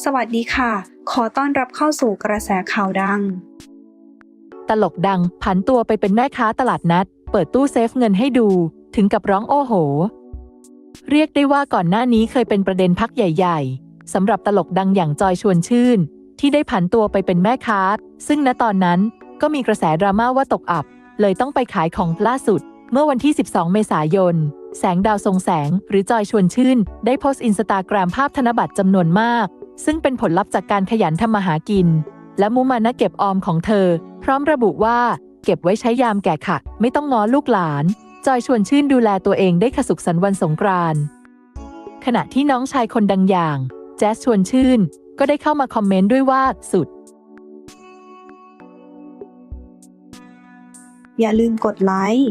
สวัสดีค่ะ ขอต้อนรับเข้าสู่กระแสข่าวดัง ตลกดังผันตัวไปเป็นแม่ค้าตลาดนัด เปิดตู้เซฟเงินให้ดู ถึงกับร้องโอ้โห เรียกได้ว่าก่อนหน้านี้เคยเป็นประเด็นพักใหญ่ ๆสำหรับตลกดังอย่างจอยชวนชื่น ที่ได้ผันตัวไปเป็นแม่ค้า ซึ่งณตอนนั้นก็มีกระแสดราม่าว่าตกอับ เลยต้องไปขายของล่าสุด เมื่อวันที่ 12 เมษายน แสงดาวทรงแสง หรือจอยชวนชื่น ได้โพสต์อินสตาแกรมภาพธนบัตรจำนวนมาก ซึ่งเป็นผลลัพธ์จากการขยันทำมาหากิน และมุมานะเก็บออมของเธอ พร้อมระบุว่า เก็บไว้ใช้ยามแก่ค่ะ ไม่ต้องง้อลูกหลาน จอยชวนชื่นดูแลตัวเองได้ขสุขสันต์วันสงกรานต์ขณะที่น้องชายคนดังอย่าง แจ๊สชวนชื่น ก็ได้เข้ามาคอมเมนต์ด้วยว่าสุด อย่าลืมกดไลค์